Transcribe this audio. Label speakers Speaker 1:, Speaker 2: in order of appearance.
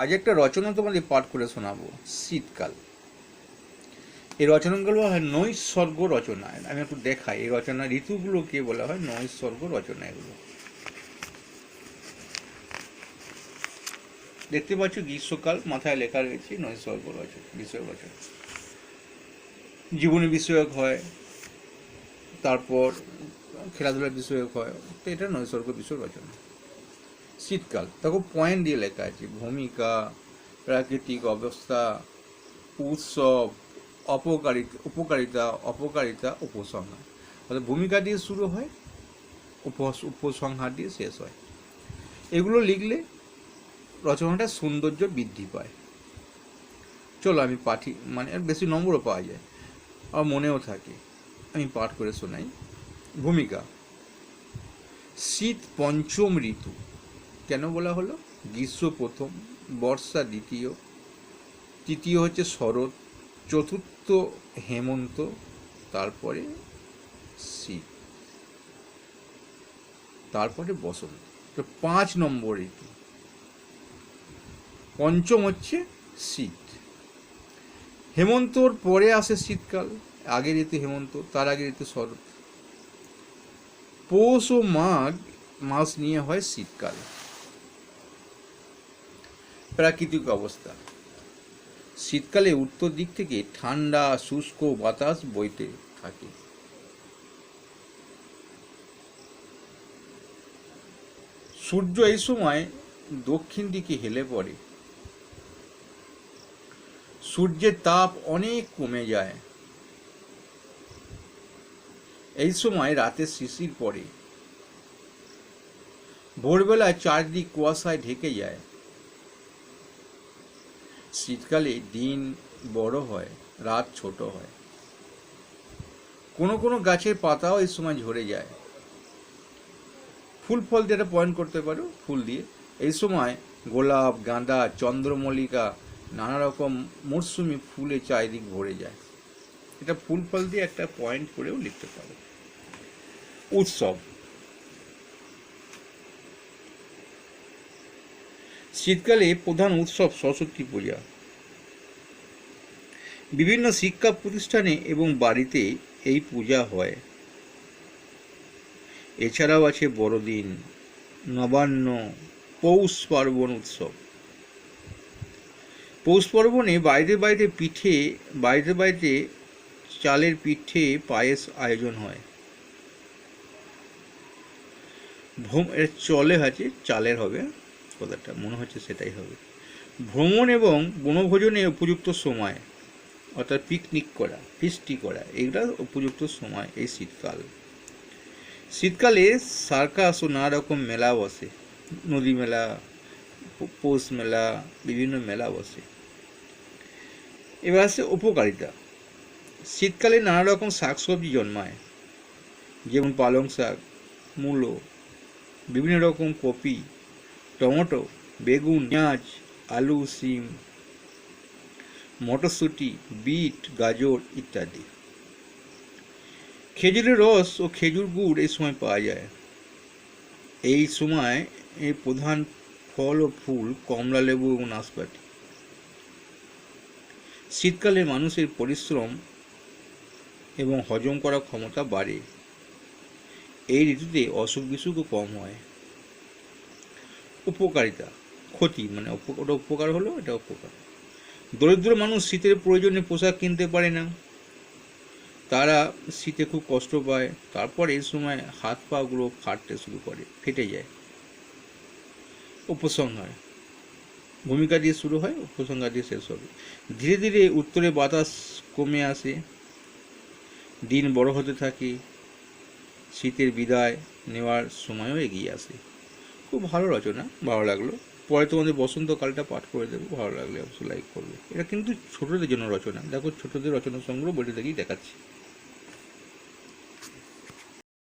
Speaker 1: আজ একটা রচনা তোমাদের পাঠ করে শোনাবো, শীতকাল। এই রচনাগুলো হয় নৈসর্গ রচনা আমি একটু দেখাই, এই রচনা ঋতুগুলোকে বলা হয় নৈসর্গ রচনা এগুলো। দেখতে পাচ্ছ গ্রীষ্মকাল, মাথায় লেখা রয়েছে নৈসর্গ রচনা বিষয় রচনা। জীবনী বিষয়ক হয়, তারপর খেলাধুলার বিষয়ক হয়, তো এটা নৈসর্গ বিষয় রচনা। শীতকাল। দেখো পয়েন্ট দিয়ে লেখা আছে, ভূমিকা, প্রাকৃতিক অবস্থা, উৎসব, অপকারিতা, উপকারিতা, অপকারিতা, উপসংহার। অর্থাৎ ভূমিকা দিয়ে শুরু হয় উপ- উপসংহার দিয়ে শেষ হয়। এগুলো লিখলে রচনাটা সৌন্দর্য বৃদ্ধি পায়। চলো আমি পাঠি মানে বেশি নম্বরও পাওয়া যায়। আর মনেও থাকে, আমি পাঠ করে শোনাই। ভূমিকা, শীত পঞ্চম ঋতু। কেন বলা হলো? গ্রীষ্ম প্রথম, বর্ষা দ্বিতীয়, তৃতীয় হচ্ছে শরৎ, চতুর্থ হেমন্ত, তারপরে শীত, তারপরে বসন্ত। তো পাঁচ নম্বর ঋতু। পঞ্চম হচ্ছে শীত। হেমন্তর পরে আসে শীতকাল, আগের ঋতু হেমন্ত, তার আগের ঋতু শরৎ। পৌষ ও মাঘ মাস নিয়ে হয় শীতকাল। প্রাকৃতিক অবস্থা। শীতকালে উত্তর দিক থেকে ঠান্ডা, শুষ্ক বাতাস বইতে থাকে। সূর্য এই সময় দক্ষিণ দিকে হেলে পড়ে। সূর্যের তাপ অনেক কমে যায়। এই সময় রাতে শিশির পড়ে। ভোরবেলায় চারদিক কুয়াশায় ঢেকে যায়। শীতকালে দিন বড় হয়, রাত ছোট হয়। কোনো কোনো গাছের পাতাও এই সময় ঝরে যায়। ফুল ফল যেটা পয়েন্ট করতে পারো, ফুল দিয়ে। এই সময় গোলাপ, গাঁদা, চন্দ্রমল্লিকা, নানা রকম মরশুমি ফুলে চারিদিক ভরে যায়। এটা ফুল ফল দিয়ে একটা পয়েন্ট করেও লিখতে পারো। উৎসব। শীতকালে প্রধান উৎসব সরস্বতী পূজা। বিভিন্ন শিক্ষা প্রতিষ্ঠানে এবং বাড়িতে এই পূজা হয়। এছাড়াও আছে বড়দিন, নবান্ন, পৌষ পার্বণ উৎসব। পৌষ পার্বণে বাইরে বাইরে পিঠে বাইরে বাইরে চালের পিঠে পায়েস আয়োজন হয়। এর চলে আছে, চালের হবে। কথাটা মনে হচ্ছে সেটাই হবে। ভ্রমণ এবং বনভোজনে উপযুক্ত সময়, অর্থাৎ পিকনিক করা ফিস্টি করা এগুলা উপযুক্ত সময় এই শীতকাল। শীতকালে সার্কাস ও নানা রকম মেলা বসে নদী মেলা পৌষ মেলা, বিভিন্ন মেলা বসে এবার আসছে উপকারিতা। শীতকালে নানা রকম শাকসবজি জন্মায়, যেমন পালং শাক, মূলো, বিভিন্ন রকম কপি টমেটো, বেগুন, পেঁয়াজ, আলু, সিম, মটরশুঁটি, বিট, গাজর ইত্যাদি। খেজুরের রস ও খেজুর গুড় এই সময় পাওয়া যায়। এই সময় এই প্রধান ফল ও ফুল কমলা লেবু এবং নাশপাতি। শীতকালে মানুষের পরিশ্রম এবং হজম করার ক্ষমতা বাড়ে। এই ঋতুতে অসুখ বিসুখও কম হয়। উপকারিতা, ক্ষতি মানে ওটা উপকার হলো, এটা উপকার। দরিদ্র মানুষ শীতের প্রয়োজনে পোশাক কিনতে পারে না। তারা শীতে খুব কষ্ট পায়, তারপর এই সময় হাত পাগুলো ফাটতে শুরু করে, ফেটে যায়। উপসংহার, ভূমিকা দিয়ে শুরু হয়, উপসংহার দিয়ে শেষ হবে। ধীরে ধীরে উত্তরে বাতাস কমে আসে, দিন বড় হতে থাকে, শীতের বিদায় নেওয়ার সময়ও এগিয়ে আসে। খুব ভালো রচনা, ভালো লাগল। পরে তোমাদের বসন্তকালটা পাঠ করে দেবো, ভালো লাগলে অবশ্যই লাইক করবে। এটা কিন্তু ছোটদের জন্য রচনা। দেখো ছোটদের রচনা সংগ্রহ বইটা দেখেই দেখাচ্ছি।